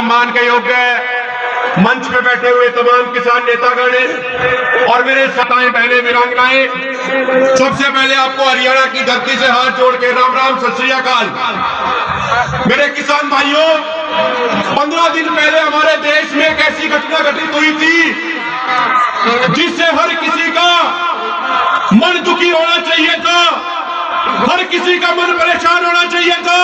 सम्मान के योग्य है मंच पे बैठे हुए तमाम किसान नेतागण और मेरे सताएँ बहने, वीरांगनाएँ, सबसे पहले आपको हरियाणा की धरती से हाथ जोड़ के राम राम, सत श्री अकाल। मेरे किसान भाइयों, पंद्रह दिन पहले हमारे देश में एक ऐसी घटना घटित हुई थी, जिससे हर किसी का मन दुखी होना चाहिए था, हर किसी का मन परेशान होना चाहिए था।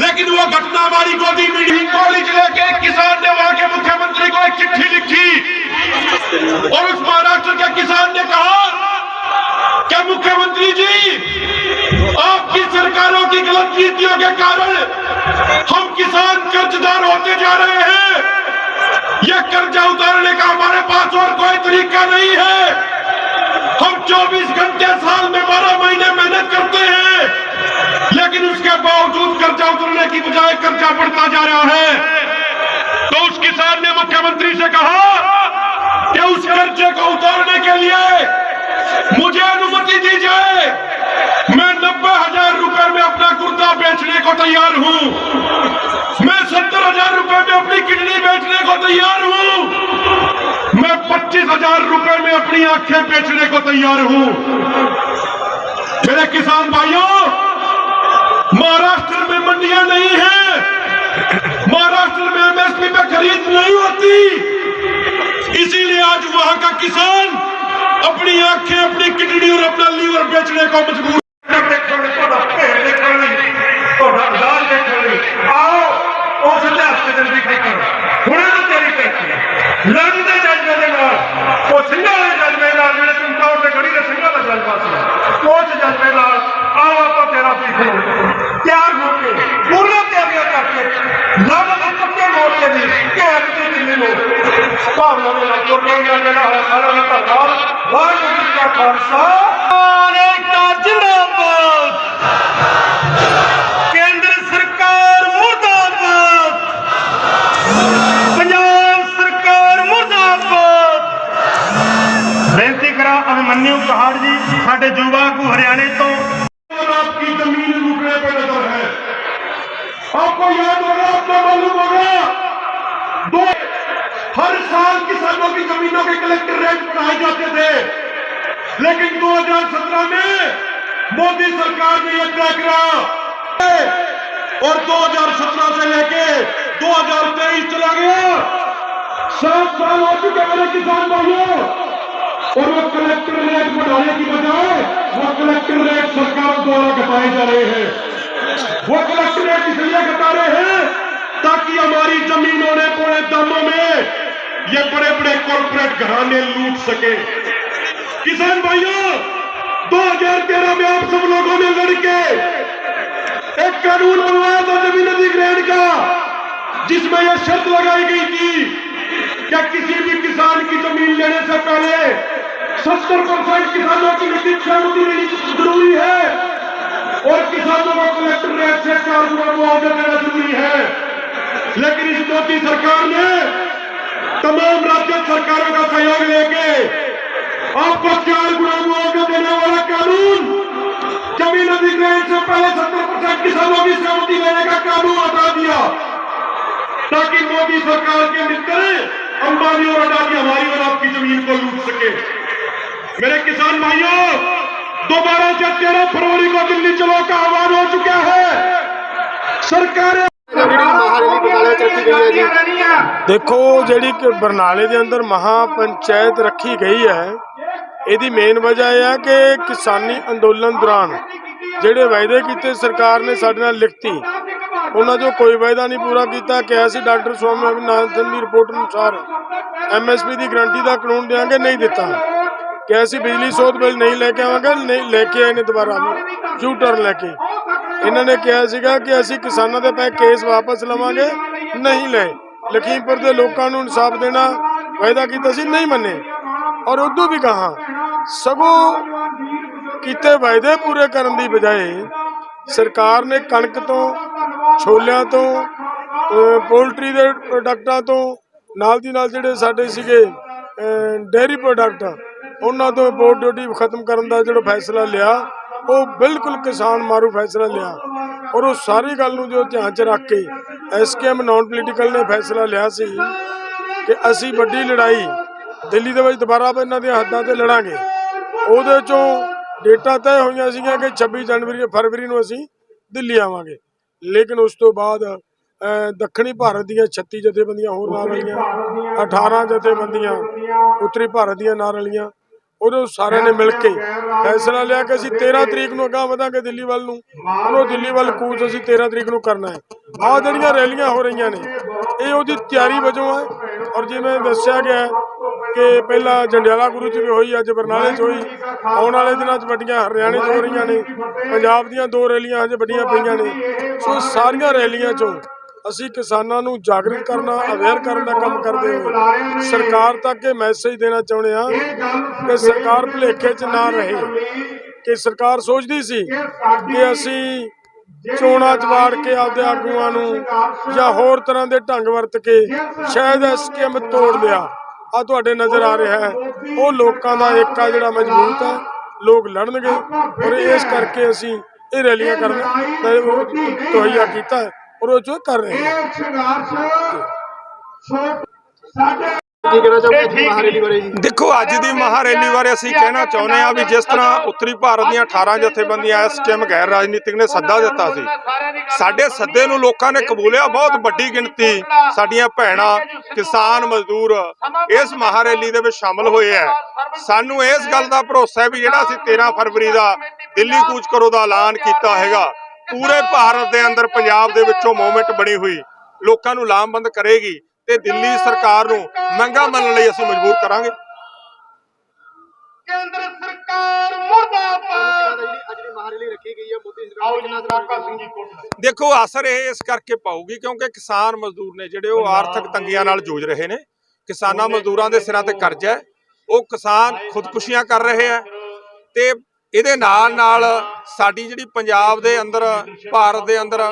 लेकिन वो घटना हमारी गोदी में हिंगोली ज़िले के किसान ने वहाँ के मुख्यमंत्री को एक चिट्ठी लिखी। और उस महाराष्ट्र के किसान ने कहा क्या मुख्यमंत्री जी, आपकी सरकारों की गलत नीतियों के कारण हम किसान कर्जदार होते जा रहे हैं। यह कर्जा उतारने का हमारे पास और कोई तरीका नहीं है। हम 24 घंटे साल में 12 महीने मेहनत करते हैं। लेकिन उसके बावजूद कर्जा उतरने की बजाय कर्जा बढ़ता जा रहा है। तो उस किसान ने मुख्यमंत्री से कहा कि उस कर्जे को उतारने के लिए मुझे अनुमति दी जाए मैं नब्बे हज़ार रुपए में अपना कुर्ता बेचने को तैयार हूँ। मैं सत्तर हज़ार रुपए में अपनी किडनी बेचने को तैयार हूँ। मैं पच्चीस हज़ार रुपए में अपनी आँखें बेचने को तैयार हूँ। मेरे किसान भाइयों महाराष्ट्र में मंडियाँ नहीं है। महाराष्ट्र में एमएसपी पे खरीद नहीं होती। इसीलिए आज वहाँ का किसान अपनी आँखें, अपनी किडनी और अपना लीवर बेचने को मजबूर ਭਾਵਨਾ ਦੇ ਨਾਲ ਜੁੜਨ ਦਾ ਜਿਹੜਾ ਹੈ ਸਾਰਾ ਦਾ ਧੰਨਵਾਦ। ਵਾਹਿਗੁਰੂ ਜੀ ਕਾ ਖਾਲਸਾ। ਏਕਤਾ ਜਿੰਦਾਬਾਦ। ਕੇਂਦਰ ਸਰਕਾਰ ਮੁਰਦਾਬਾਦ। ਪੰਜਾਬ ਸਰਕਾਰ ਮੁਰਦਾਬਾਦ। ਬੇਨਤੀ ਕਰਾਂ ਅਭਿਮਨਿਊ ਕਹਾੜ ਜੀ ਸਾਡੇ ਯੁਵਾ ਕੋ ਹਰਿਆਣੇ ਤੋਂ हर साल किसानों की जमीनों के कलेक्टर रेट बढ़ाए जाते थे। लेकिन 2017 में मोदी सरकार ने यह तय करा। और 2017 से लेके 2023 चला गया। सात साल हो चुके मेरे किसान भाइयों। और वो कलेक्टर रेट बढ़ाने की बजाय वो कलेक्टर रेट सरकार द्वारा घटाए जा रहे हैं। वो कलेक्टर रेट इसलिए घटा रहे हैं ताकि हमारी जमीनों ने पूरे दामों में ये बड़े बड़े कॉर्पोरेट घराने लूट सके। किसान भाइयों 2013 में आप सब लोगों ने लड़के, एक कानून बनवाया था ज़मीन अधिग्रहण का, जिसमें यह शर्त लगाई गई थी क्या किसी भी किसान की ज़मीन लेने से पहले सत्तर परसेंट किसानों की विद्युत सहमति लेनी ज़रूरी है? और किसानों को कलेक्टर रेट से चार गुना मुआवजा देना ज़रूरी है। लेकिन इस मोदी सरकार ने तमाम राज्य सरकारों का सहयोग लेके आपको चार गुना मुआवजा देने वाला कानून, ज़मीन अधिग्रहण से पहले सत्तर परसेंट किसानों की सहमति लेने का कानून हटा दिया। ताकि मोदी सरकार के मित्र अंबानी और अडानी हमारी और आपकी ज़मीन को लूट सके। मेरे किसान भाइयों, दोबारा से तेरह फरवरी को दिल्ली चलो का आह्वान हो चुका है। सरकारें ਦੇਖੋ ਜਿਹੜੀ ਕਿ ਬਰਨਾਲੇ ਦੇ ਅੰਦਰ ਮਹਾ ਪੰਚਾਇਤ ਰੱਖੀ ਗਈ ਹੈ ਇਹਦੀ ਮੇਨ ਵਜ੍ਹਾ ਇਹ ਹੈ ਕਿ ਕਿਸਾਨੀ ਅੰਦੋਲਨ ਦੌਰਾਨ ਜਿਹੜੇ ਵਾਅਦੇ ਕੀਤੇ ਸਰਕਾਰ ਨੇ ਸਾਡੇ ਨਾਲ ਲਿਖਤੀ ਉਹਨਾਂ 'ਚੋਂ ਕੋਈ ਵਾਅਦਾ ਨਹੀਂ ਪੂਰਾ ਕੀਤਾ ਕਿਹਾ ਸੀ ਡਾਕਟਰ ਸਵਾਮੀ ਅਵਿਨਾਥਨ ਦੀ ਰਿਪੋਰਟ ਅਨੁਸਾਰ ਐਮਐਸਪੀ ਦੀ ਗਰੰਟੀ ਦਾ ਕਾਨੂੰਨ ਦੇਵਾਂਗੇ ਨਹੀਂ ਦਿੱਤਾ। ਕਿਹਾ ਸੀ ਬਿਜਲੀ ਸੋਧ ਬਿੱਲ ਨਹੀਂ ਲੈ ਕੇ ਆਵਾਂਗੇ ਨਹੀਂ ਲੈ ਕੇ ਆਏ ਨੇ ਦੁਬਾਰਾ। ਵੀ ਯੂ ਟਰਨ ਲੈ ਕੇ। ਇਹਨਾਂ ਨੇ ਕਿਹਾ ਸੀਗਾ ਕਿ ਅਸੀਂ ਕਿਸਾਨਾਂ ਦੇ ਪੈ ਕੇਸ ਵਾਪਸ ਲਵਾਂਗੇ, ਨਹੀਂ ਲਏ। ਲਖੀਮਪੁਰ ਦੇ ਲੋਕਾਂ ਨੂੰ ਇਨਸਾਫ ਦੇਣਾ ਵਾਅਦਾ ਕੀਤਾ ਸੀ, ਨਹੀਂ ਮੰਨੇ। ਔਰ ਉਦੋਂ ਵੀ ਕਹਾ, ਸਗੋਂ ਕੀਤੇ ਵਾਅਦੇ ਪੂਰੇ ਕਰਨ ਦੀ ਬਜਾਏ ਸਰਕਾਰ ਨੇ ਕਣਕ ਤੋਂ, ਛੋਲਿਆਂ ਤੋਂ ਪੋਲਟਰੀ ਦੇ ਪ੍ਰੋਡਕਟਾਂ ਤੋਂ, ਨਾਲ ਦੀ ਨਾਲ ਜਿਹੜੇ ਸਾਡੇ ਸੀਗੇ ਡੇਅਰੀ ਪ੍ਰੋਡਕਟ ਉਹਨਾਂ ਤੋਂ ਇੰਪੋਰਟ ਡਿਊਟੀ ਖਤਮ ਕਰਨ ਦਾ ਜਿਹੜਾ ਫੈਸਲਾ ਲਿਆ ਉਹ ਬਿਲਕੁਲ ਕਿਸਾਨ ਮਾਰੂ ਫੈਸਲਾ ਲਿਆ। ਔਰ ਉਹ ਸਾਰੀ ਗੱਲ ਨੂੰ ਜੋ ਧਿਆਨ 'ਚ ਰੱਖ ਕੇ ਐਸਕੇਐਮ ਨਾਨ ਪੋਲੀਟੀਕਲ ਨੇ ਫੈਸਲਾ ਲਿਆ ਸੀ ਕਿ ਅਸੀਂ ਵੱਡੀ ਲੜਾਈ ਦਿੱਲੀ ਦੇ ਵਿੱਚ ਦੁਬਾਰਾ ਇਹਨਾਂ ਦੀਆਂ ਹੱਦਾਂ ਤੇ ਲੜਾਂਗੇ। ਉਹਦੇ ਚੋਂ ਡੇਟਾ ਤੈਅ ਹੋਈਆਂ ਸੀਗੀਆਂ ਕਿ 26 ਜਨਵਰੀ ਫਰਵਰੀ ਨੂੰ ਅਸੀਂ ਦਿੱਲੀ ਆਵਾਂਗੇ। ਲੇਕਿਨ ਉਸ ਤੋਂ ਬਾਅਦ ਦੱਖਣੀ ਭਾਰਤ ਦੀਆਂ 36 ਜਥੇਬੰਦੀਆਂ ਹੋਰ ਨਾਲ ਰਲੀਆਂ 18 ਜਥੇਬੰਦੀਆਂ ਉੱਤਰੀ ਭਾਰਤ ਦੀਆਂ ਨਾਲ ਰਲੀਆਂ। ਉਹਦੇ ਸਾਰਿਆਂ ਨੇ ਮਿਲ ਕੇ ਫੈਸਲਾ ਲਿਆ ਕਿ ਅਸੀਂ 13 ਤਰੀਕ ਨੂੰ ਅਗਾਂਹ ਵਧਾਂਗੇ ਦਿੱਲੀ ਵੱਲ ਨੂੰ। ਉਹਨੂੰ ਦਿੱਲੀ ਵੱਲ ਕੂਚ ਅਸੀਂ 13 ਤਰੀਕ ਨੂੰ ਕਰਨਾ ਹੈ। ਆਹ ਜਿਹੜੀਆਂ ਰੈਲੀਆਂ ਹੋ ਰਹੀਆਂ ਨੇ, ਇਹ ਉਹਦੀ ਤਿਆਰੀ ਵਜੋਂ ਹੈ। ਔਰ ਜਿਵੇਂ ਦੱਸਿਆ ਗਿਆ ਕਿ ਪਹਿਲਾਂ ਜੰਡਿਆਲਾ ਗੁਰੂ ਚ ਵੀ ਹੋਈ, ਅੱਜ ਬਰਨਾਲੇ ਚ ਹੋਈ। ਆਉਣ ਵਾਲੇ ਦਿਨਾਂ ਚ ਵੱਡੀਆਂ ਹਰਿਆਣੇ ਚ ਹੋ ਰਹੀਆਂ ਨੇ। ਪੰਜਾਬ ਦੀਆਂ ਦੋ ਰੈਲੀਆਂ ਅੱਜ ਵੱਡੀਆਂ ਪਈਆਂ ਨੇ। ਸੋ ਸਾਰੀਆਂ ਰੈਲੀਆਂ ਚੋਂ ਅਸੀਂ ਕਿਸਾਨਾਂ ਨੂੰ ਜਾਗਰੂਕ ਕਰਨਾ ਅਵੇਅਰ ਕਰਨ ਦਾ ਕੰਮ ਕਰਦੇ ਹਾਂ। ਸਰਕਾਰ ਤੱਕ ਇਹ ਮੈਸੇਜ ਦੇਣਾ ਚਾਹੁੰਦੇ ਆ ਕਿ ਸਰਕਾਰ ਭੁਲੇਖੇ 'ਚ ਨਾ ਰਹੇ। ਕਿ ਸਰਕਾਰ ਸੋਚਦੀ ਸੀ ਕਿ ਅਸੀਂ ਚੋਣਾਂ 'ਚ ਵਾੜ ਕੇ ਆਪਦੇ ਆਗੂਆਂ ਨੂੰ ਜਾਂ ਹੋਰ ਤਰ੍ਹਾਂ ਦੇ ਢੰਗ ਵਰਤ ਕੇ ਸ਼ਾਇਦ ਇਹ ਤੋੜ ਲਿਆ ਆ ਤੁਹਾਡੇ ਨਜ਼ਰ ਆ ਰਿਹਾ ਹੈ। ਉਹ ਲੋਕਾਂ ਦਾ ਏਕਾ ਜਿਹੜਾ ਮਜ਼ਬੂਤ ਹੈ। ਲੋਕ ਲੜਨਗੇ। ਔਰ ਇਸ ਕਰਕੇ ਅਸੀਂ ਇਹ ਰੈਲੀਆਂ ਕਰਨ ਦਾ ਉਹ ਕੀਤਾ ਹੈ। ਔਰ ਉਹ ਜੋ ਕਰ ਰਹੇ ਹਾਂ ਕੀ ਕਹਿਣਾ ਚਾਹੋਗੇ ਜੀ ਮਹਾਰੈਲੀ ਬਾਰੇ ਜੀ? ਦੇਖੋ ਅੱਜ ਦੀ ਮਹਾਰੈਲੀ ਬਾਰੇ ਅਸੀਂ ਕਹਿਣਾ ਚਾਹੁੰਦੇ ਹਾਂ ਵੀ ਜਿਸ ਤਰ੍ਹਾਂ ਉੱਤਰੀ ਭਾਰਤ ਦੀਆਂ 18 ਜਥੇਬੰਦੀਆਂ ਇਸ ਟਾਈਮ ਗੈਰ ਰਾਜਨੀਤਿਕ ਨੇ ਸੱਦਾ ਦਿੱਤਾ ਸੀ। ਸਾਡੇ ਸੱਦੇ ਨੂੰ ਲੋਕਾਂ ਨੇ ਕਬੂਲਿਆ ਬਹੁਤ ਵੱਡੀ ਗਿਣਤੀ ਸਾਡੀਆਂ ਭੈਣਾਂ ਕਿਸਾਨ ਮਜ਼ਦੂਰ ਇਸ ਮਹਾਰੈਲੀ ਦੇ ਵਿੱਚ ਸ਼ਾਮਲ ਹੋਏ ਹੈ। ਸਾਨੂੰ ਇਸ ਗੱਲ ਦਾ ਭਰੋਸਾ ਹੈ ਵੀ ਜਿਹੜਾ ਅਸੀਂ 13 ਫਰਵਰੀ ਦਾ ਦਿੱਲੀ ਕੂਚ ਕਰੋ ਦਾ ਐਲਾਨ ਕੀਤਾ ਹੈਗਾ ਪੂਰੇ ਭਾਰਤ ਦੇ ਅੰਦਰ ਪੰਜਾਬ ਦੇ ਵਿੱਚੋਂ ਮੂਵਮੈਂਟ ਬਣੀ ਹੋਈ। ਲੋਕਾਂ ਨੂੰ ਲਾਮਬੰਦ ਕਰੇਗੀ ਤੇ ਦਿੱਲੀ ਸਰਕਾਰ ਨੂੰ ਮੰਗਾਂ ਮੰਨਣ ਲਈ ਅਸੀਂ ਮਜਬੂਰ ਕਰਾਂਗੇ। ਕੇਂਦਰ ਸਰਕਾਰ ਮੁਰਦਾਬਾਦ। ਜਿਹੜੀ ਅੱਜ ਦੀ ਮਹਾਰੈਲੀ ਰੱਖੀ ਗਈ ਹੈ ਮੋਦੀ ਸਰਕਾਰ ਨੇ ਕਿੰਨਾ ਅਸਰ ਪਾਏਗਾ? ਦੇਖੋ ਅਸਰ ਇਹ ਇਸ ਕਰਕੇ ਪਾਊਗੀ ਕਿਉਂਕਿ ਕਿਸਾਨ ਮਜ਼ਦੂਰ ਨੇ ਜਿਹੜੇ ਉਹ ਆਰਥਿਕ ਤੰਗੀਆਂ ਨਾਲ ਜੂਝ ਰਹੇ ਨੇ। ਕਿਸਾਨਾਂ ਮਜ਼ਦੂਰਾਂ ਦੇ ਸਿਰਾਂ ਤੇ ਕਰਜ਼ਾ ਹੈ। ਉਹ ਕਿਸਾਨ ਖੁਦਕੁਸ਼ੀਆਂ ਕਰ ਰਹੇ ਆ ਤੇ ਇਹਦੇ ਨਾਲ ਨਾਲ ਸਾਡੀ ਜਿਹੜੀ ਪੰਜਾਬ ਦੇ ਅੰਦਰ, ਭਾਰਤ ਦੇ ਅੰਦਰ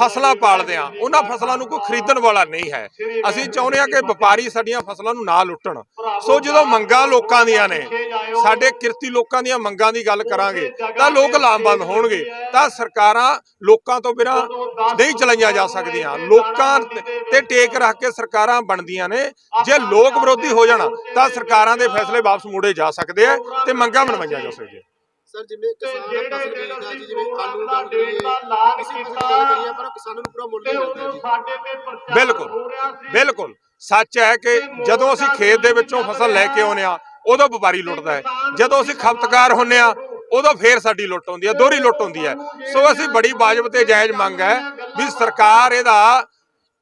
ਫਸਲਾਂ ਪਾਲਦੇ ਆ ਉਹਨਾਂ ਫਸਲਾਂ ਨੂੰ ਕੋਈ ਖਰੀਦਣ ਵਾਲਾ ਨਹੀਂ ਹੈ। ਅਸੀਂ ਚਾਹੁੰਦੇ ਆ ਕਿ ਵਪਾਰੀ ਸਾਡੀਆਂ ਫਸਲਾਂ ਨੂੰ ਨਾ ਲੁੱਟਣ। ਸੋ ਜਦੋਂ ਮੰਗਾਂ ਲੋਕਾਂ ਦੀਆਂ ਨੇ, ਸਾਡੇ ਕਿਰਤੀ ਲੋਕਾਂ ਦੀਆਂ ਮੰਗਾਂ ਦੀ ਗੱਲ ਕਰਾਂਗੇ, ਤਾਂ ਲੋਕ ਲਾਮਬੰਦ ਹੋਣਗੇ। ਤਾਂ ਸਰਕਾਰਾਂ ਲੋਕਾਂ ਤੋਂ ਬਿਨਾਂ ਨਹੀਂ ਚਲਾਈਆਂ ਜਾ ਸਕਦੀਆਂ। ਲੋਕਾਂ ਤੇ ਟੇਕ ਰੱਖ ਕੇ ਸਰਕਾਰਾਂ ਬਣਦੀਆਂ ਨੇ। ਜੇ ਲੋਕ ਵਿਰੋਧੀ ਹੋ ਜਾਣ, ਤਾਂ ਸਰਕਾਰਾਂ ਦੇ ਫੈਸਲੇ ਵਾਪਸ ਮੋੜੇ ਜਾ ਸਕਦੇ ਆ ਤੇ ਮੰਗਾਂ ਬਣਵਾਈਆਂ ਜਾ ਸਕਦੀਆਂ। ਸਰ ਜਿਵੇਂ ਕਿਸਾਨ ਫਸਲ ਬੀਜਦਾ ਜੀ ਜਿਵੇਂ ਆਲੂ ਦਾ ਕਿਸੇ ਫਸਲ ਦੀ ਗੱਲ ਕਰੀਏ ਪਰ ਕਿਸਾਨਾਂ ਨੂੰ ਪੂਰਾ ਮੁੱਲ ਨਹੀਂ ਮਿਲਦਾ ਜੀ। ਬਿਲਕੁਲ। ਬਿਲਕੁਲ। ਸੱਚ ਹੈ ਕਿ ਜਦੋਂ ਅਸੀਂ ਖੇਤ ਦੇ ਵਿੱਚੋਂ ਫਸਲ ਲੈ ਕੇ ਆਉਂਦੇ ਆ ਉਦੋਂ ਵਪਾਰੀ ਲੁੱਟਦਾ ਹੈ। ਜਦੋਂ ਅਸੀਂ ਖਪਤਕਾਰ ਹੁੰਨੇ ਆ ਉਦੋਂ ਫੇਰ ਸਾਡੀ ਲੁੱਟ ਹੁੰਦੀ ਹੈ ਦੋਹਰੀ ਲੁੱਟ ਹੁੰਦੀ ਹੈ। ਸੋ ਅਸੀਂ ਬੜੀ ਵਾਜਬ ਤੇ ਜਾਇਜ਼ ਮੰਗ ਹੈ ਵੀ ਸਰਕਾਰ ਇਹਦਾ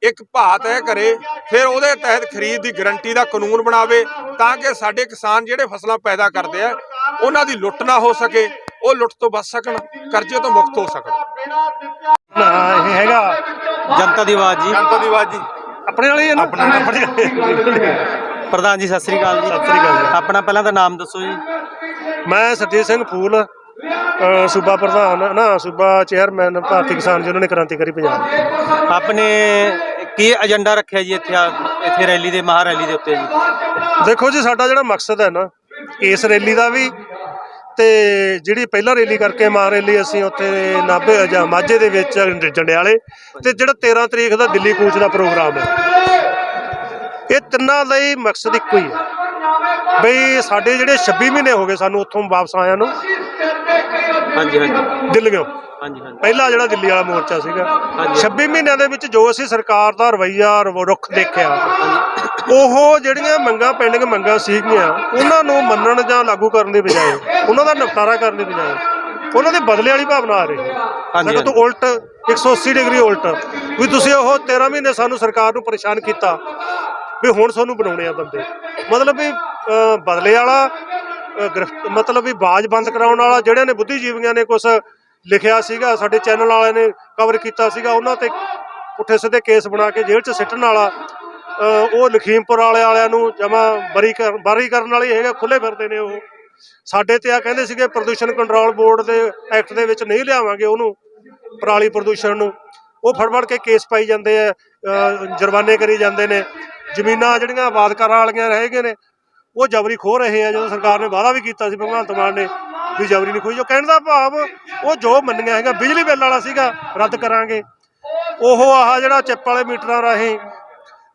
ਇੱਕ ਭਾਅ ਤੈਅ ਕਰੇ ਫਿਰ ਉਹਦੇ ਤਹਿਤ ਖਰੀਦ ਦੀ ਗਰੰਟੀ ਦਾ ਕਾਨੂੰਨ ਬਣਾਵੇ ਤਾਂ ਕਿ ਸਾਡੇ ਕਿਸਾਨ ਜਿਹੜੇ ਫਸਲਾਂ ਪੈਦਾ ਕਰਦੇ ਆ ਉਹਨਾਂ ਦੀ ਲੁੱਟ ਨਾ ਹੋ ਸਕੇ ਉਹ ਲੁੱਟ ਤੋਂ ਬਚ ਸਕਣ ਕਰਜ਼ੇ ਤੋਂ ਮੁਕਤ ਹੋ ਸਕਣ। ਨਾ ਇਹ ਹੈਗਾ। ਜਨਤਾ ਦੀ ਆਵਾਜ਼ ਜੀ। ਜਨਤਾ ਦੀ ਆਵਾਜ਼ ਜੀ। ਆਪਣੇ ਵਾਲੀ ਆਪਣੇ ਪ੍ਰਧਾਨ ਜੀ ਸਤਿ ਸ੍ਰੀ ਅਕਾਲ ਜੀ। ਸਤਿ ਸ੍ਰੀ ਅਕਾਲ ਜੀ। ਆਪਣਾ ਪਹਿਲਾਂ ਤਾਂ ਨਾਮ ਦੱਸੋ ਜੀ। ਮੈਂ ਸਰਜੀਤ ਸਿੰਘ ਫੂਲ ਸੂਬਾ ਪ੍ਰਧਾਨ ਨਾ ਸੂਬਾ ਚੇਅਰਮੈਨ ਭਾਰਤੀ ਕਿਸਾਨ ਯੂਨੀਅਨ ਨੇ ਕ੍ਰਾਂਤੀਕਾਰੀ ਪੰਜਾਬ। ਆਪਣੇ ਕੀ ਏਜੰਡਾ ਰੱਖਿਆ ਜੀ ਇੱਥੇ ਇੱਥੇ ਰੈਲੀ ਦੇ ਮਹਾ ਰੈਲੀ ਦੇ ਉੱਤੇ ਜੀ? ਦੇਖੋ ਜੀ ਸਾਡਾ ਜਿਹੜਾ ਮਕਸਦ ਹੈ ਨਾ ਇਸ ਰੈਲੀ ਦਾ ਵੀ ਤੇ ਜਿਹੜੀ ਪਹਿਲਾਂ ਰੈਲੀ ਕਰਕੇ ਮਾਂ ਰੈਲੀ ਅਸੀਂ ਉੱਥੇ ਨਾਭੇ ਜਾਂ ਮਾਝੇ ਦੇ ਵਿੱਚ ਜੰਡਿਆਲੇ ਤੇ ਜਿਹੜਾ 13 ਤਰੀਕ ਦਾ ਦਿੱਲੀ ਕੂਚ ਦਾ ਪ੍ਰੋਗਰਾਮ ਹੈ। ਇਹ ਤਿੰਨਾਂ ਹੀ ਮਕਸਦ ਇੱਕੋ ਹੀ ਹੈ। ਬਈ ਸਾਡੇ ਜਿਹੜੇ 26 ਮਹੀਨੇ ਹੋ ਗਏ ਸਾਨੂੰ ਉੱਥੋਂ ਵਾਪਸ ਆਇਆਂ ਨੂੰ। ਹਾਂਜੀ ਹਾਂਜੀ। ਦਿੱਲੀੋਂ ਹਾਂਜੀ ਹਾਂਜੀ। ਪਹਿਲਾ ਜਿਹੜਾ ਦਿੱਲੀ ਵਾਲਾ ਮੋਰਚਾ ਸੀਗਾ। ਹਾਂਜੀ। 26 ਮਹੀਨਿਆਂ ਦੇ ਵਿੱਚ ਜੋ ਅਸੀਂ ਸਰਕਾਰ ਦਾ ਰਵੱਈਆ ਰਵ- ਰੁਖ ਦੇਖਿਆ ਉਹ ਜਿਹੜੀਆਂ ਮੰਗਾਂ ਪੈਂਡਿੰਗ ਮੰਗਾਂ ਸੀਗੀਆਂ ਉਹਨਾਂ ਨੂੰ ਮੰਨਣ ਜਾਂ ਲਾਗੂ ਕਰਨ ਦੀ ਬਜਾਏ ਉਹਨਾਂ ਦਾ ਨਿਪਟਾਰਾ ਕਰਨ ਦੀ ਬਜਾਏ ਉਹਨਾਂ ਦੇ ਬਦਲੇ ਵਾਲੀ ਭਾਵਨਾ ਆ ਰਹੀ ਹੈ। ਸਗੋਂ ਤੋਂ ਉਲਟ 180 ਡਿਗਰੀ ਉਲਟ ਵੀ ਤੁਸੀਂ ਉਹ 13 ਮਹੀਨੇ ਸਾਨੂੰ ਸਰਕਾਰ ਨੂੰ ਪਰੇਸ਼ਾਨ ਕੀਤਾ ਵੀ ਹੁਣ ਸਾਨੂੰ ਬਣਾਉਣੇ ਆ ਬੰਦੇ। ਮਤਲਬ ਵੀ ਬਦਲੇ ਵਾਲਾ ਮਤਲਬ ਵੀ ਬਾਜ ਬੰਦ ਕਰਾਉਣ ਵਾਲਾ ਜਿਹੜਿਆਂ ਨੇ ਬੁੱਧੀਜੀਵੀਆਂ ਨੇ ਕੁਝ ਲਿਖਿਆ ਸੀਗਾ, ਸਾਡੇ ਚੈਨਲ ਵਾਲਿਆਂ ਨੇ ਕਵਰ ਕੀਤਾ ਸੀਗਾ, ਉਹਨਾਂ ਤੇ ਪੁੱਠੇ ਸਿੱਧੇ ਕੇਸ ਬਣਾ ਕੇ ਜੇਲ੍ਹ 'ਚ ਸਿੱਟਣ ਵਾਲਾ ਉਹ ਲਖੀਮਪੁਰ ਵਾਲੇ ਵਾਲਿਆਂ ਨੂੰ ਜਮਾ ਬਰੀ ਕਰ, ਬਰੀ ਕਰਨ ਵਾਲੇ ਹੈਗੇ ਖੁੱਲੇ ਫਿਰਦੇ ਨੇ ਉਹ। ਸਾਡੇ ਤੇ ਆ ਕਹਿੰਦੇ ਸੀਗੇ, ਪ੍ਰਦੂਸ਼ਣ ਕੰਟਰੋਲ ਬੋਰਡ ਦੇ ਐਕਟ ਦੇ ਵਿੱਚ ਨਹੀਂ ਲਿਆਵਾਂਗੇ ਉਹਨੂੰ, ਪਰਾਲੀ ਪ੍ਰਦੂਸ਼ਣ ਨੂੰ। ਉਹ ਫੜ ਫੜ ਕੇ ਕੇਸ ਪਾਈ ਜਾਂਦੇ ਆ ਜੁਰਮਾਨੇ ਕਰੀ ਜਾਂਦੇ ਨੇ। ਜ਼ਮੀਨਾਂ ਜਿਹੜੀਆਂ ਆਬਾਦ ਆਬਾਦਕਾਰ ਵਾਲੀਆਂ ਰਹਿ ਗਏ ਨੇ, ਉਹ ਜਬਰੀ ਖੋ ਰਹੇ ਆ, ਜਦੋਂ ਸਰਕਾਰ ਨੇ ਵਾਅਦਾ ਵੀ ਕੀਤਾ ਸੀ, ਭਗਵੰਤ ਮਾਨ ਨੇ। ਵੀ ਜਬਰੀ ਨਹੀਂ ਖੋਈ। ਜੋ ਕਹਿਣ ਦਾ ਭਾਵ, ਉਹ ਜੋ ਮੰਨੀਆਂ ਹੈਗਾ ਬਿਜਲੀ ਬਿੱਲ ਵਾਲਾ ਸੀਗਾ, ਰੱਦ ਕਰਾਂਗੇ। ਉਹ ਆਹ ਜਿਹੜਾ ਚਿੱਪ ਵਾਲੇ ਮੀਟਰਾਂ ਰਾਹੀਂ,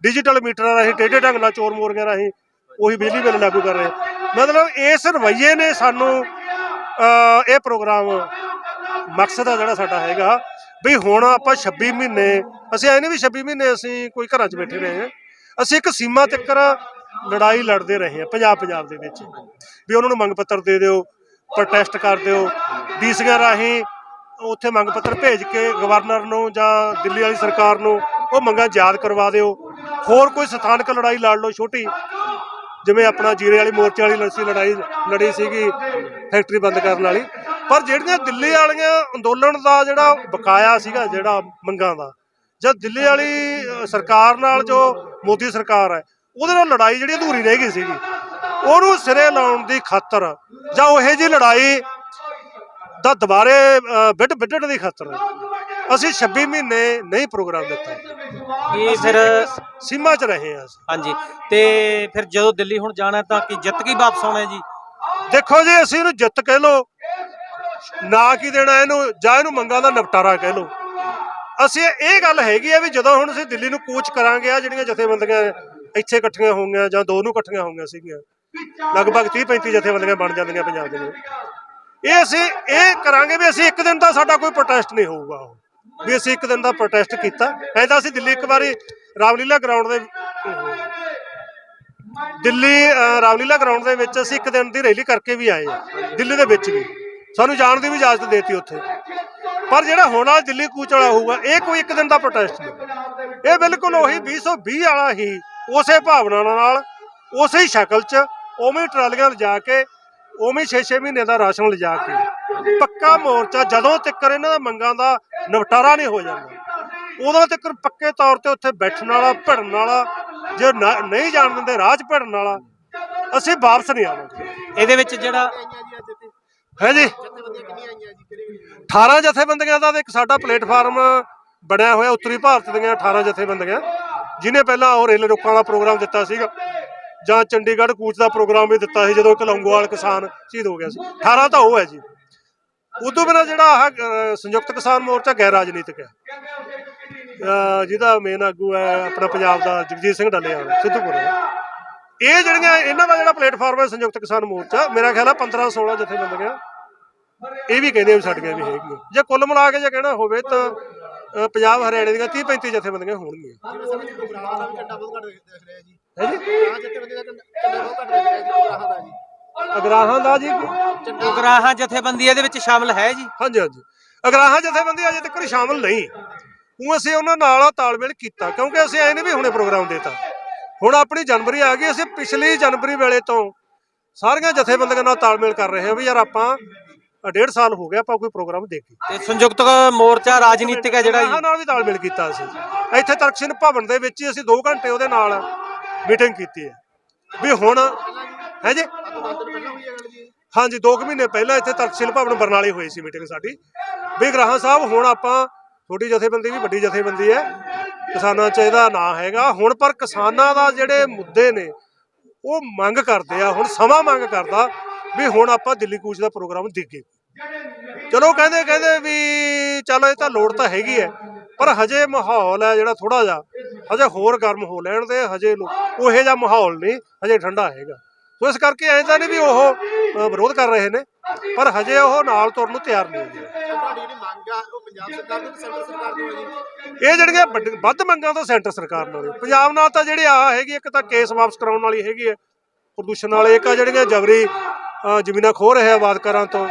ਡਿਜੀਟਲ ਮੀਟਰਾਂ ਰਾਹੀਂ, ਟੇਢੇ ਢੰਗ ਨਾਲ ਚੋਰ ਮੋਰੀਆਂ ਰਾਹੀਂ, ਉਹੀ ਬਿਜਲੀ ਬਿੱਲ ਲਾਗੂ ਕਰ ਰਹੇ। ਮਤਲਬ ਇਸ ਰਵੱਈਏ ਨੇ ਸਾਨੂੰ ਇਹ ਪ੍ਰੋਗਰਾਮ ਮਕਸਦ ਆ ਜਿਹੜਾ ਸਾਡਾ ਹੈਗਾ, ਵੀ ਹੁਣ ਆਪਾਂ 26 ਮਹੀਨੇ, ਅਸੀਂ ਐ ਨਹੀਂ ਵੀ 26 ਮਹੀਨੇ ਅਸੀਂ ਕੋਈ ਘਰਾਂ 'ਚ ਬੈਠੇ ਰਹੇ ਹਾਂ। ਅਸੀਂ ਇੱਕ ਸੀਮਾ ਤੱਕ ਲੜਾਈ ਲੜਦੇ ਰਹੇ ਹਾਂ, ਪੰਜਾਬ ਪੰਜਾਬ ਦੇ ਵਿੱਚ। ਵੀ ਉਹਨਾਂ ਨੂੰ ਮੰਗ ਪੱਤਰ ਦੇ ਦਿਓ ਪ੍ਰੋਟੈਸਟ ਕਰ ਦਿਓ। ਡੀਸੀਆਂ ਰਾਹੀਂ ਉੱਥੇ ਮੰਗ ਪੱਤਰ ਭੇਜ ਕੇ ਗਵਰਨਰ ਨੂੰ ਜਾਂ ਦਿੱਲੀ ਵਾਲੀ ਸਰਕਾਰ ਨੂੰ ਉਹ ਮੰਗਾਂ ਯਾਦ ਕਰਵਾ ਦਿਓ। ਹੋਰ ਕੋਈ ਸਥਾਨਕ ਲੜਾਈ ਲੜ ਲਓ ਛੋਟੀ। ਜਿਵੇਂ ਆਪਣਾ ਜੀਰੇ ਵਾਲੀ ਮੋਰਚੇ ਵਾਲੀ ਲੜਸੀ ਲੜਾਈ, ਲੜੀ ਸੀਗੀ ਫੈਕਟਰੀ ਬੰਦ ਕਰਨ ਵਾਲੀ। ਪਰ ਜਿਹੜੀਆਂ ਦਿੱਲੀ ਵਾਲੀਆਂ ਅੰਦੋਲਨ ਦਾ ਜਿਹੜਾ ਬਕਾਇਆ ਸੀਗਾ, ਜਿਹੜਾ ਮੰਗਾਂ ਦਾ ਜਦ ਦਿੱਲੀ ਵਾਲੀ ਸਰਕਾਰ ਨਾਲ ਜੋ ਮੋਦੀ ਸਰਕਾਰ ਹੈ, ਉਹਦੇ ਨਾਲ ਲੜਾਈ ਜਿਹੜੀ ਅਧੂਰੀ ਰਹਿ ਗਈ ਸੀਗੀ। ਉਹਨੂੰ ਸਿਰੇ ਲਾਉਣ ਦੀ ਖਾਤਰ ਜਾਂ ਉਹੇ ਜੀ ਲੜਾਈ ਦਾ ਦੁਬਾਰੇ ਵਿੱਢ ਵਿੱਢਣ ਦੀ ਖਾਤਰ ਅਸੀਂ 26 ਮਹੀਨੇ ਨਹੀਂ ਪ੍ਰੋਗਰਾਮ ਦਿੱਤਾ। ਕੀ ਫਿਰ ਸੀਮਾ 'ਚ ਰਹੇ ਅਸੀਂ। ਹਾਂਜੀ। ਤੇ ਫਿਰ ਜਦੋਂ ਦਿੱਲੀ ਹੁਣ ਜਾਣਾ ਤਾਂ ਕੀ ਜਿੱਤ ਕੇ ਵਾਪਸ ਆਉਣਾ ਜੀ? ਦੇਖੋ ਜੀ ਅਸੀਂ ਇਹਨੂੰ ਜਿੱਤ ਕਹਿ ਲੋ ਨਾ ਕੀ ਦੇਣਾ ਇਹਨੂੰ ਜਾਂ ਇਹਨੂੰ ਮੰਗਾਂ ਦਾ ਨਿਪਟਾਰਾ ਕਹਿ ਲੋ ਅਸੀਂ ਇਹ ਗੱਲ ਹੈਗੀ ਆ ਵੀ ਜਦੋਂ ਹੁਣ ਅਸੀਂ ਦਿੱਲੀ ਨੂੰ ਕੂਚ ਕਰਾਂਗੇ ਆ ਜਿਹੜੀਆਂ ਜਥੇਬੰਦੀਆਂ ਇੱਥੇ ਇਕੱਠੀਆਂ ਹੋਣਗੀਆਂ ਜਾਂ ਦੋ ਨੂੰ ਇਕੱਠੀਆਂ ਹੋਣਗੀਆਂ ਸੀਗੀਆਂ ਲਗਭਗ 30 35 ਜਥੇਬੰਦੀਆਂ ਬਣ ਜਾਂਦੀਆਂ ਪੰਜਾਬ ਦੇ ਵਿੱਚ। ਇਹ ਅਸੀਂ, ਇਹ ਕਰਾਂਗੇ ਵੀ ਅਸੀਂ ਇੱਕ ਦਿਨ ਦਾ ਸਾਡਾ ਕੋਈ ਪ੍ਰੋਟੈਸਟ ਨਹੀਂ ਹੋਊਗਾ ਉਹ। ਵੀ ਅਸੀਂ ਇੱਕ ਦਿਨ ਦਾ ਪ੍ਰੋਟੈਸਟ ਕੀਤਾ। ਐਦਾਂ ਅਸੀਂ ਦਿੱਲੀ ਇੱਕ ਵਾਰੀ ਰਾਮਲੀਲਾ ਗਰਾਊਂਡ ਦੇ ਦਿੱਲੀ ਰਾਮਲੀਲਾ ਗਰਾਊਂਡ ਦੇ ਵਿੱਚ ਅਸੀਂ ਇੱਕ ਦਿਨ ਦੀ ਰੈਲੀ ਕਰਕੇ ਵੀ ਆਏ ਆ, ਦਿੱਲੀ ਦੇ ਵਿੱਚ ਵੀ। ਸਾਨੂੰ ਜਾਣ ਦੀ ਵੀ ਇਜਾਜ਼ਤ ਦੇਤੀ ਉੱਥੇ। ਪਰ ਜਿਹੜਾ ਹੁਣ ਵਾਲਾ ਦਿੱਲੀ ਕੂਚ ਵਾਲਾ ਹੋਊਗਾ, ਇਹ ਕੋਈ ਇੱਕ ਦਿਨ ਦਾ ਪ੍ਰੋਟੈਸਟ ਨਹੀਂ। ਇਹ ਬਿਲਕੁਲ ਉਹੀ 2020 ਵਾਲਾ ਹੀ ਉਸੇ ਭਾਵਨਾ ਨਾਲ, ਉਸੇ ਹੀ ਸ਼ਕਲ 'ਚ ਉਵੇਂ ਟਰਾਲੀਆਂ ਲਿਜਾ ਕੇ ਉਵੇਂ 6-6 ਮਹੀਨੇ ਦਾ ਰਾਸ਼ਨ ਲਿਜਾ ਕੇ। ਪੱਕਾ ਮੋਰਚਾ ਜਦੋਂ ਤੱਕ ਇਹਨਾਂ ਦਾ ਮੰਗਾਂ ਦਾ ਨਿਪਟਾਰਾ ਨਹੀਂ ਹੋ ਜਾਂਦਾ ਉਦੋਂ ਤੱਕ ਪੱਕੇ ਤੌਰ ਤੇ ਉੱਥੇ ਬੈਠਣ ਵਾਲਾ ਭਿੜਨ ਵਾਲਾ ਜੇ ਨਹੀਂ ਜਾਣ ਦਿੰਦੇ ਰਾਹ 'ਚ ਭਿੜਨ ਵਾਲਾ ਅਸੀਂ ਵਾਪਸ ਨਹੀਂ ਆਵਾਂਗੇ। ਇਹਦੇ ਵਿੱਚ ਜਿਹੜਾ ਹੈ ਜੀ? ਜਥੇਬੰਦੀਆਂ ਕਿੰਨੀਆਂ ਆਈਆਂ ਜੀ ਕਿਹੜੇ ਕਿਹੜੇ 18 ਜਥੇਬੰਦੀਆਂ ਦਾ ਇੱਕ ਸਾਡਾ ਪਲੇਟਫਾਰਮ ਬਣਿਆ ਹੋਇਆ ਉੱਤਰੀ ਭਾਰਤ ਦੀਆਂ 18 ਜਥੇਬੰਦੀਆਂ ਜਿਨੇ ਪਹਿਲਾਂ ਉਹ ਰੇਲ ਰੋਕਾਂ ਵਾਲਾ ਪ੍ਰੋਗਰਾਮ ਦਿੱਤਾ ਸੀਗਾ। ਜਾਂ ਚੰਡੀਗੜ੍ਹ ਕੂਚ ਦਾ ਪ੍ਰੋਗਰਾਮ ਵੀ ਦਿੱਤਾ ਸੀ ਜਦੋਂ ਇੱਕ ਕਲੰਗੋਵਾਲ ਕਿਸਾਨ ਸ਼ਹੀਦ ਹੋ ਗਿਆ ਸੀ। 18 ਤਾਂ ਉਹ ਹੈ ਜੀ। ਉਦੋਂ ਬਿਨਾਂ ਜਿਹੜਾ ਆਹ ਸੰਯੁਕਤ ਕਿਸਾਨ ਮੋਰਚਾ ਗੈਰ ਰਾਜਨੀਤਿਕ ਹੈ। ਜਿਹਦਾ ਮੇਨ ਆਗੂ ਹੈ ਆਪਣਾ ਪੰਜਾਬ ਦਾ ਜਗਜੀਤ ਸਿੰਘ ਡੱਲੇਵਾਲ, ਸਿੱਧੂਪੁਰ ਦਾ ਇਹ ਜਿਹੜੀਆਂ, ਇਹਨਾਂ ਦਾ ਜਿਹੜਾ ਪਲੇਟਫਾਰਮ ਹੈ ਸੰਯੁਕਤ ਕਿਸਾਨ ਮੋਰਚਾ, ਮੇਰਾ ਖਿਆਲ ਹੈ 15 16 ਜਥੇਬੰਦੀਆਂ, ਇਹ ਵੀ ਕਹਿੰਦੇ ਵੀ ਸਾਡੀਆਂ ਵੀ ਹੈਗੀਆਂ। ਜੇ ਕੁੱਲ ਮਿਲਾ ਕੇ ਜੇ ਕਹਿਣਾ ਹੋਵੇ ਤਾਂ ਪੰਜਾਬ ਹਰਿਆਣੇ ਦੀਆਂ 30 35 ਜਥੇਬੰਦੀਆਂ ਹੋਣਗੀਆਂ। ਹੈ ਜੀ? ਗੁਰਾਹਾਂ ਜਥੇਬੰਦੀ ਦਾ ਝੰਡਾ ਝੰਡਾ ਬਹੁਤ ਘੱਟ ਦਿਖ ਰਿਹਾ ਜੀ ਗੁਰਾਹਾਂ ਦਾ ਜੀ। ਅਗਰਾਹਾਂ ਦਾ ਜੀ? ਉਗਰਾਹਾਂ ਜਥੇਬੰਦੀ ਇਹਦੇ ਵਿੱਚ ਸ਼ਾਮਲ ਹੈ ਜੀ। ਹਾਂਜੀ ਹਾਂਜੀ। ਅਗਰਾਹਾਂ ਜਥੇਬੰਦੀ ਅਜੇ ਤੱਕ ਸ਼ਾਮਲ ਨਹੀਂ। ਉਹ ਅਸੀਂ ਉਹਨਾਂ ਨਾਲ ਤਾਲਮੇਲ ਕੀਤਾ ਕਿਉਂਕਿ ਅਸੀਂ ਐ ਨਹੀਂ ਵੀ ਹੁਣੇ ਪ੍ਰੋਗਰਾਮ ਦੇਤਾ। ਹੁਣ ਆਪਣੀ ਜਨਵਰੀ ਆ ਗਈ ਅਸੀਂ ਪਿਛਲੀ ਜਨਵਰੀ ਵੇਲੇ ਤੋਂ ਸਾਰੀਆਂ ਜਥੇਬੰਦੀਆਂ ਨਾਲ ਤਾਲਮੇਲ ਕਰ ਰਹੇ ਹਾਂ ਵੀ ਯਾਰ ਆਪਾਂ ਡੇਢ ਸਾਲ ਹੋ ਗਿਆ ਆਪਾਂ ਕੋਈ ਪ੍ਰੋਗਰਾਮ ਦੇਖੀ। ਤੇ ਸੰਯੁਕਤ ਮੋਰਚਾ ਰਾਜਨੀਤਿਕ ਹੈ ਜਿਹੜਾ ਜੀ ਨਾਲ ਵੀ ਤਾਲਮੇਲ ਕੀਤਾ ਅਸੀਂ ਇੱਥੇ ਤਰਕਸ਼ਿਨ ਭਵਨ ਦੇ ਵਿੱਚ ਹੀ ਅਸੀਂ 2 ਘੰਟੇ ਉਹਦੇ ਨਾਲ ਮੀਟਿੰਗ ਕੀਤੀ ਹੈ। ਵੀ ਹੁਣ ਹੈ ਜੀ? ਹਾਂਜੀ 2 ਮਹੀਨੇ ਪਹਿਲਾਂ ਇੱਥੇ ਤਰਕਸ਼ੀਲ ਭਵਨ ਬਰਨਾਲੇ ਹੋਈ ਸੀ ਮੀਟਿੰਗ ਸਾਡੀ। ਵੀ ਗ੍ਰਾਹਾਂ ਸਾਹਿਬ ਹੁਣ ਆਪਾਂ ਛੋਟੀ ਜਥੇਬੰਦੀ ਵੀ ਵੱਡੀ ਜਥੇਬੰਦੀ ਹੈ। ਕਿਸਾਨਾਂ 'ਚ ਇਹਦਾ ਨਾਂ ਹੈਗਾ। ਹੁਣ ਪਰ ਕਿਸਾਨਾਂ ਦਾ ਜਿਹੜੇ ਮੁੱਦੇ ਨੇ ਉਹ ਮੰਗ ਕਰਦੇ ਆ ਹੁਣ ਸਮਾਂ ਮੰਗ ਕਰਦਾ ਵੀ ਹੁਣ ਆਪਾਂ ਦਿੱਲੀ ਕੂਚ ਦਾ ਪ੍ਰੋਗਰਾਮ ਦੇਖੀਏ। ਚਲੋ ਕਹਿੰਦੇ ਕਹਿੰਦੇ ਵੀ ਚੱਲ ਇਹ ਤਾਂ ਲੋੜ ਤਾਂ ਹੈਗੀ ਹੈ ਪਰ ਹਜੇ ਮਾਹੌਲ ਹੈ ਜਿਹੜਾ ਥੋੜਾ ਜਿਹਾ ਹਜੇ ਹੋਰ ਗਰਮ ਹੋ ਲੈਣ ਦੇ ਹਜੇ ਉਹੋ ਜਿਹਾ ਮਾਹੌਲ ਨਹੀਂ ਹਜੇ ਠੰਡਾ ਹੈਗਾ। ਸੋ ਇਸ ਕਰਕੇ ਐਂ ਤਾਂ ਨਹੀਂ ਵੀ ਉਹ ਵਿਰੋਧ ਕਰ ਰਹੇ ਨੇ ਪਰ ਹਜੇ ਉਹ ਨਾਲ ਤੁਰਨ ਨੂੰ ਤਿਆਰ ਨਹੀਂ ਹੈਗੇ। ਸਰ ਤੁਹਾਡੀ ਜਿਹੜੀ ਮੰਗ ਆ ਉਹ ਪੰਜਾਬ ਸਰਕਾਰ ਦੀ ਤੇ ਸੈਂਟਰ ਸਰਕਾਰ ਦੀ ਹੈ? ਜੀ ਇਹ ਜਿਹੜੀਆਂ ਵੱਧ ਮੰਗਾਂ ਤਾਂ ਸੈਂਟਰ ਸਰਕਾਰ ਨਾਲ। ਪੰਜਾਬ ਨਾਲ ਤਾਂ ਜਿਹੜੀ ਆ ਹੈਗੀ ਇੱਕ ਤਾਂ ਕੇਸ ਵਾਪਸ ਕਰਾਉਣ ਵਾਲੀ ਹੈਗੀ ਹੈ ਪ੍ਰਦੂਸ਼ਣ ਵਾਲੇ ਇੱਕ ਆ ਜਿਹੜੀਆਂ ਜਬਰੀ ਜ਼ਮੀਨਾਂ ਖੋਹ ਰਹੇ ਆ ਵਾਦਕਾਰਾਂ ਤੋਂ।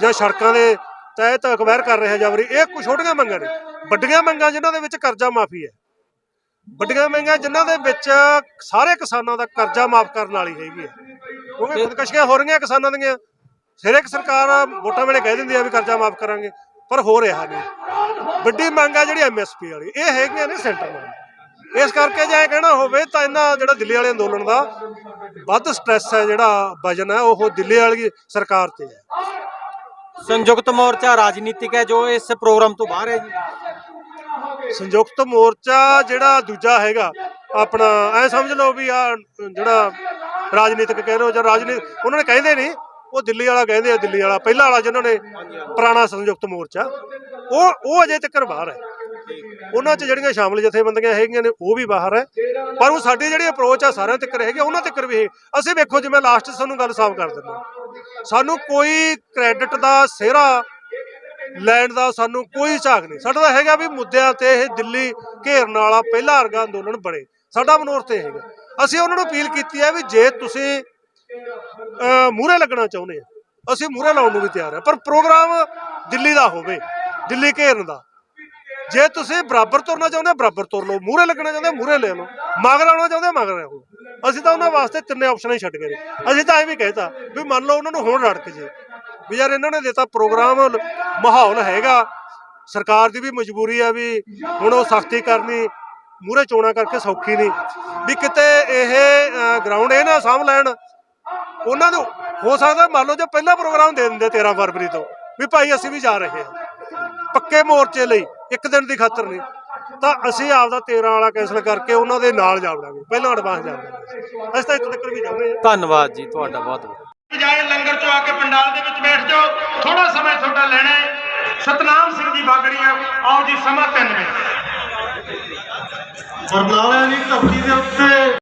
ਜਾਂ ਸੜਕਾਂ ਦੇ ਤਹਿਤ ਅਕਵਾਇਰ ਕਰ ਰਹੇ ਆ ਜਬਰੀ ਇਹ ਕੁਝ ਛੋਟੀਆਂ ਮੰਗਾਂ ਨੇ। ਵੱਡੀਆਂ ਮੰਗਾਂ ਜਿਨ੍ਹਾਂ ਦੇ ਵਿੱਚ ਕਰਜ਼ਾ ਮਾਫੀ ਹੈ। ਵੱਡੀਆਂ ਮੰਗਾਂ ਜਿਨ੍ਹਾਂ ਦੇ ਵਿੱਚ ਸਾਰੇ ਕਿਸਾਨਾਂ ਦਾ ਕਰਜ਼ਾ ਮਾਫ ਕਰਨ ਵਾਲੀ ਹੈਗੀ ਹੈ। ਕਿਉਂਕਿ ਖੁਦਕਸ਼ੀਆਂ ਹੋ ਰਹੀਆਂ ਕਿਸਾਨਾਂ ਦੀਆਂ। ਹਰੇਕ ਸਰਕਾਰ ਵੋਟਾਂ ਵੇਲੇ ਕਹਿ ਦਿੰਦੀ ਆ ਵੀ ਕਰਜ਼ਾ ਮਾਫ ਕਰਾਂਗੇ ਪਰ ਹੋ ਰਿਹਾ ਨਹੀਂ। ਵੱਡੀ ਮੰਗ ਆ ਜਿਹੜੀ ਐਮਐਸਪੀ ਵਾਲੀ ਇਹ ਹੈਗੀਆਂ ਨੇ ਸੈਂਟਰ ਨਾਲ। ਇਸ ਕਰਕੇ ਜੇ ਇਹ ਕਹਿਣਾ ਹੋਵੇ ਤਾਂ ਇਹਨਾਂ ਜਿਹੜਾ ਦਿੱਲੀ ਵਾਲੇ ਅੰਦੋਲਨ ਦਾ ਵੱਧ ਸਟ੍ਰੈਸ ਹੈ ਜਿਹੜਾ ਵਜਨ ਹੈ ਉਹ ਦਿੱਲੀ ਵਾਲੀ ਸਰਕਾਰ ਤੇ ਹੈ। ਸੰਯੁਕਤ ਮੋਰਚਾ ਰਾਜਨੀਤਿਕ ਹੈ ਜੋ ਇਸ ਪ੍ਰੋਗਰਾਮ ਤੋਂ ਬਾਹਰ ਹੈ ਜੀ। ਸੰਯੁਕਤ ਮੋਰਚਾ ਜਿਹੜਾ ਦੂਜਾ ਹੈਗਾ, ਆਪਣਾ ਐ ਸਮਝ ਲਓ ਵੀ ਆ ਜਿਹੜਾ ਰਾਜਨੀਤਿਕ ਕਹਿ ਲਓ ਜਾਂ ਰਾਜਨੀ, ਉਹਨਾਂ ਨੇ ਕਹਿੰਦੇ ਨਹੀਂ, ਉਹ ਦਿੱਲੀ ਵਾਲਾ ਕਹਿੰਦੇ ਆ, ਦਿੱਲੀ ਵਾਲਾ, ਪਹਿਲਾ ਵਾਲਾ ਜਿਹਨਾਂ ਨੇ ਪੁਰਾਣਾ ਸੰਯੁਕਤ ਮੋਰਚਾ, ਉਹ ਉਹ ਅਜੇ ਤੱਕ ਬਾਹਰ ਹੈ। ਉਹਨਾਂ 'ਚ ਜਿਹੜੀਆਂ ਸ਼ਾਮਲ ਜਥੇਬੰਦੀਆਂ ਹੈਗੀਆਂ ਨੇ ਉਹ ਵੀ ਬਾਹਰ ਹੈ। ਪਰ ਉਹ ਸਾਡੀ ਜਿਹੜੀ ਅਪਰੋਚ ਆ ਸਾਰਿਆਂ ਤੱਕ ਹੈਗੀ ਆ, ਉਹਨਾਂ ਤੱਕ ਵੀ ਇਹ। ਅਸੀਂ ਵੇਖੋ ਜਿਵੇਂ ਲਾਸਟ 'ਚ ਤੁਹਾਨੂੰ ਗੱਲ ਸਾਫ਼ ਕਰ ਦਿੰਦਾ ਸਾਨੂੰ ਕੋਈ ਕ੍ਰੈਡਿਟ ਦਾ ਸਿਹਰਾ ਲੈਣ ਦਾ ਸਾਨੂੰ ਕੋਈ ਝਾਕ ਨਹੀਂ। ਸਾਡਾ ਤਾਂ ਹੈਗਾ ਵੀ ਮੁੱਦਿਆਂ ਤੇ ਇਹ ਦਿੱਲੀ ਘੇਰਨ ਵਾਲਾ ਪਹਿਲਾ ਵਰਗਾ ਅੰਦੋਲਨ ਬਣੇ। ਸਾਡਾ ਮਨੋਰਥ ਇਹ ਹੈਗਾ। ਅਸੀਂ ਉਹਨਾਂ ਨੂੰ ਅਪੀਲ ਕੀਤੀ ਹੈ ਵੀ ਜੇ ਤੁਸੀਂ ਮੂਹਰੇ ਲੱਗਣਾ ਚਾਹੁੰਦੇ ਆ ਅਸੀਂ ਮੂਹਰੇ ਲਾਉਣ ਨੂੰ ਵੀ ਤਿਆਰ ਆ ਪਰ ਪ੍ਰੋਗਰਾਮ ਦਿੱਲੀ ਦਾ ਹੋਵੇ ਦਿੱਲੀ ਘੇਰਨ ਦਾ। ਜੇ ਤੁਸੀਂ ਬਰਾਬਰ ਤੁਰਨਾ ਚਾਹੁੰਦੇ ਹੋ, ਬਰਾਬਰ ਤੁਰ ਲਓ। ਮੂਹਰੇ ਲੱਗਣਾ ਚਾਹੁੰਦੇ ਮੂਹਰੇ ਲੈ ਲਓ। ਮਗਰ ਆਉਣਾ ਚਾਹੁੰਦੇ ਹੋ, ਮਗਰ ਆਓ ਅਸੀਂ ਤਾਂ ਉਹਨਾਂ ਵਾਸਤੇ ਤਿੰਨੇ ਆਪਸ਼ਨਾਂ ਹੀ ਛੱਡ ਗਏ ਅਸੀਂ ਤਾਂ ਇਹ ਵੀ ਕਹਿਤਾ ਵੀ ਮੰਨ ਲਓ ਉਹਨਾਂ ਨੂੰ ਹੁਣ ਰੜਕ ਜੇ। ਵੀ ਯਾਰ ਇਹਨਾਂ ਨੇ ਦਿੱਤਾ ਪ੍ਰੋਗਰਾਮ ਮਾਹੌਲ ਹੈਗਾ। ਸਰਕਾਰ ਦੀ ਵੀ ਮਜਬੂਰੀ ਆ ਵੀ ਹੁਣ ਉਹ ਸਖਤੀ ਕਰਨੀ ਮੂਹਰੇ ਚੋਣਾ ਕਰਕੇ ਸੌਖੀ ਨਹੀਂ। ਵੀ ਕਿਤੇ ਇਹ ਗਰਾਊਂਡ ਇਹ ਨਾ ਸਾਂਭ ਲੈਣ। ਉਹਨਾਂ ਨੂੰ ਹੋ ਸਕਦਾ ਮੰਨ ਲਓ ਜੇ ਪਹਿਲਾ ਪ੍ਰੋਗਰਾਮ ਦੇ ਦਿੰਦੇ 13 ਫਰਵਰੀ ਤੋਂ ਵੀ ਭਾਈ ਅਸੀਂ ਵੀ ਜਾ ਰਹੇ ਹਾਂ। ਪੱਕੇ ਮੋਰਚੇ ਲਈ। ਇੱਕ ਦਿਨ ਦੀ ਖਾਤਰ ਨਹੀਂ। ਤਾਂ ਅਸੀਂ ਆਪਦਾ 13 ਵਾਲਾ ਕੈਂਸਲ ਕਰਕੇ ਉਹਨਾਂ ਦੇ ਨਾਲ ਜਾਵੜਾਂਗੇ ਪਹਿਲਾਂ ਐਡਵਾਂਸ ਜਾਵਾਂਗੇ ਅਸੀਂ ਤਾਂ ਇੱਥੇ ਤੱਕ ਵੀ ਜਾਵਾਂਗੇ ਧੰਨਵਾਦ ਜੀ ਤੁਹਾਡਾ ਬਹੁਤ ਬਹੁਤ। ਜਾਏ ਲੰਗਰ ਚੋਂ ਆ ਕੇ ਪੰਡਾਲ ਦੇ ਵਿੱਚ ਬੈਠ ਜਾਓ। ਥੋੜਾ ਸਮਾਂ ਤੁਹਾਡਾ ਲੈਣਾ ਹੈ। ਸਤਨਾਮ ਸਿੰਘ ਜੀ ਬਾਗੜੀਆਂ ਆਓ ਜੀ ਸਮਾਂ 3 ਵਜੇ। ਬਰਨਾਲੇ ਦੀ ਧਰਤੀ ਦੇ ਉੱਤੇ